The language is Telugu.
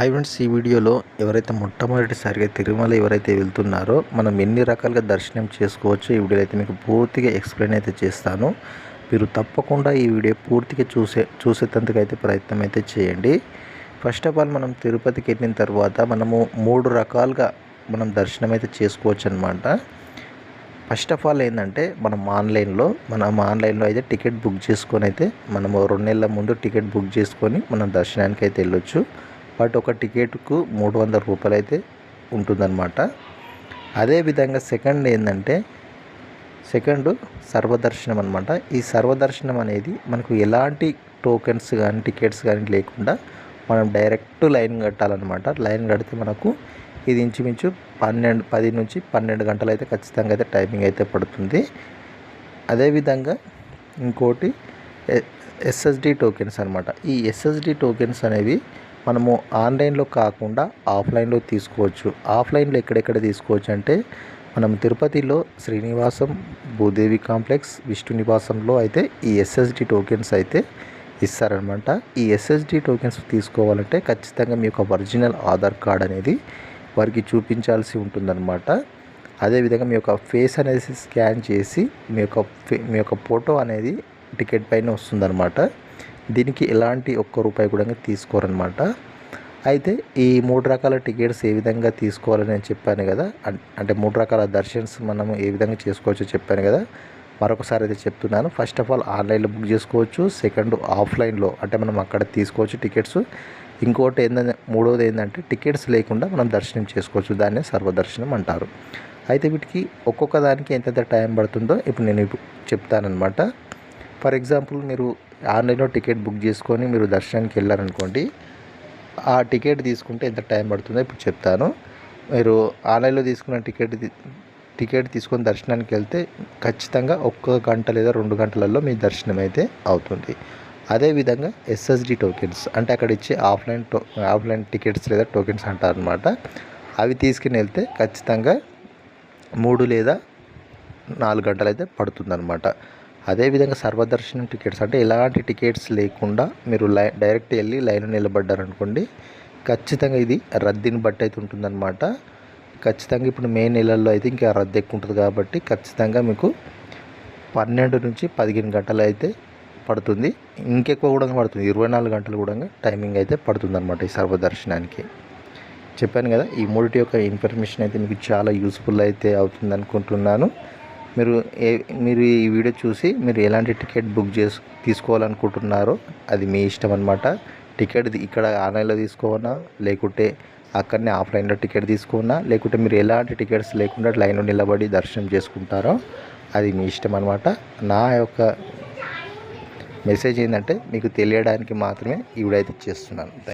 ఐ ఫ్రెండ్స్ ఈ వీడియోలో ఎవరైతే మొట్టమొదటిసారిగా తిరుమల ఎవరైతే వెళ్తున్నారో మనం ఎన్ని రకాలుగా దర్శనం చేసుకోవచ్చో ఈ వీడియోలో అయితే మీకు పూర్తిగా ఎక్స్ప్లెయిన్ అయితే చేస్తాను. మీరు తప్పకుండా ఈ వీడియో పూర్తిగా చూసే చూసేటందుకు అయితే ప్రయత్నం అయితే చేయండి. ఫస్ట్ ఆఫ్ ఆల్ మనం తిరుపతికి వెళ్ళిన తర్వాత మనము మూడు రకాలుగా మనం దర్శనం అయితే చేసుకోవచ్చు అనమాట ఫస్ట్ ఆఫ్ ఆల్ ఏంటంటే మనం ఆన్లైన్లో మనం ఆన్లైన్లో అయితే టికెట్ బుక్ చేసుకొని అయితే మనము రెండు నెలల ముందు టికెట్ బుక్ చేసుకొని మనం దర్శనానికి అయితే వెళ్ళొచ్చు. బట్ ఒక టికెట్కు మూడు వందల రూపాయలు అయితే ఉంటుందన్నమాట అదేవిధంగా సెకండ్ ఏంటంటే సెకండ్ సర్వదర్శనం అనమాట ఈ సర్వదర్శనం అనేది మనకు ఎలాంటి టోకెన్స్ కానీ టికెట్స్ కానీ లేకుండా మనం డైరెక్ట్ లైన్ కట్టాలన్నమాట. లైన్ కడితే మనకు ఇది ఇంచుమించు పన్నెండు పది నుంచి పన్నెండు గంటలు అయితే ఖచ్చితంగా అయితే టైమింగ్ అయితే పడుతుంది. అదేవిధంగా ఇంకోటి ఎస్ఎస్డి టోకెన్స్ అనమాట ఈ ఎస్ఎస్డి టోకెన్స్ అనేవి మనము ఆన్లైన్లో కాకుండా ఆఫ్లైన్లో తీసుకోవచ్చు. ఆఫ్లైన్లో ఎక్కడెక్కడ తీసుకోవచ్చు అంటే మనం తిరుపతిలో శ్రీనివాసం భూదేవి కాంప్లెక్స్ విష్ణు నివాసంలో అయితే ఈ ఎస్ఎస్డి టోకెన్స్ అయితే ఇస్తారనమాట. ఈ ఎస్ఎస్డి టోకెన్స్ తీసుకోవాలంటే ఖచ్చితంగా మీ యొక్క ఒరిజినల్ ఆధార్ కార్డ్ అనేది వారికి చూపించాల్సి ఉంటుందన్నమాట అదేవిధంగా మీ యొక్క ఫేస్ అనేది స్కాన్ చేసి మీ యొక్క మీ యొక్క ఫోటో అనేది టికెట్ పైన వస్తుందన్నమాట దీనికి ఎలాంటి ఒక్క రూపాయి కూడా తీసుకోరనమాట అయితే ఈ మూడు రకాల టికెట్స్ ఏ విధంగా తీసుకోవాలని నేను చెప్పాను కదా అంటే మూడు రకాల దర్శన్స్ మనం ఏ విధంగా చేసుకోవచ్చో చెప్పాను కదా మరొకసారి అయితే చెప్తున్నాను. ఫస్ట్ ఆఫ్ ఆల్ ఆన్లైన్లో బుక్ చేసుకోవచ్చు సెకండ్ ఆఫ్లైన్లో అంటే మనం అక్కడ తీసుకోవచ్చు టికెట్స్. ఇంకోటి ఏంటంటే మూడవది ఏంటంటే టికెట్స్ లేకుండా మనం దర్శనం చేసుకోవచ్చు దాన్నే సర్వదర్శనం అంటారు. అయితే వీటికి ఒక్కొక్క దానికి ఎంతెంత టైం పడుతుందో ఇప్పుడు నేను ఇప్పుడు చెప్తానమాట ఫర్ ఎగ్జాంపుల్ మీరు ఆన్లైన్లో టికెట్ బుక్ చేసుకొని మీరు దర్శనానికి వెళ్ళారనుకోండి ఆ టికెట్ తీసుకుంటే ఎంత టైం పడుతుందో ఇప్పుడు చెప్తాను. మీరు ఆన్లైన్లో తీసుకున్న టికెట్ టికెట్ తీసుకొని దర్శనానికి వెళ్తే ఖచ్చితంగా ఒక్క గంట లేదా రెండు గంటలలో మీ దర్శనం అయితే అవుతుంది. అదేవిధంగా ఎస్ఎస్డి టోకెన్స్ అంటే అక్కడ ఇచ్చే ఆఫ్లైన్ టో ఆఫ్లైన్ టికెట్స్ లేదా టోకెన్స్ అంటారనమాట అవి తీసుకుని వెళ్తే ఖచ్చితంగా మూడు లేదా నాలుగు గంటలు అయితే పడుతుందన్నమాట. అదేవిధంగా సర్వదర్శనం టికెట్స్ అంటే ఎలాంటి టికెట్స్ లేకుండా మీరు లై డైరెక్ట్ వెళ్ళి లైన్ నిలబడ్డారనుకోండి ఖచ్చితంగా ఇది రద్దీని బట్టి అయితే ఉంటుందన్నమాట. ఖచ్చితంగా ఇప్పుడు మే నెలల్లో అయితే ఇంకా రద్దీ ఎక్కువ ఉంటుంది కాబట్టి ఖచ్చితంగా మీకు పన్నెండు నుంచి పదిహేను గంటలు అయితే పడుతుంది. ఇంకెక్కువ కూడా పడుతుంది. ఇరవై నాలుగు గంటలు కూడా టైమింగ్ అయితే పడుతుంది అనమాట ఈ సర్వదర్శనానికి. చెప్పాను కదా ఈ మూడిటి యొక్క ఇన్ఫర్మేషన్ అయితే మీకు చాలా యూస్ఫుల్ అయితే అవుతుంది అనుకుంటున్నాను మీరు ఏ మీరు ఈ వీడియో చూసి మీరు ఎలాంటి టికెట్ బుక్ చేసు తీసుకోవాలనుకుంటున్నారో అది మీ ఇష్టం అనమాట టికెట్ ఇక్కడ ఆన్లైన్లో తీసుకోవన్నా లేకుంటే అక్కడనే ఆఫ్లైన్లో టికెట్ తీసుకున్నా లేకుంటే మీరు ఎలాంటి టికెట్స్ లేకుండా లైన్లో నిలబడి దర్శనం చేసుకుంటారో అది మీ ఇష్టం అనమాట నా యొక్క మెసేజ్ ఏంటంటే మీకు తెలియడానికి మాత్రమే ఈ వీడియో అయితే చేస్తున్నాను.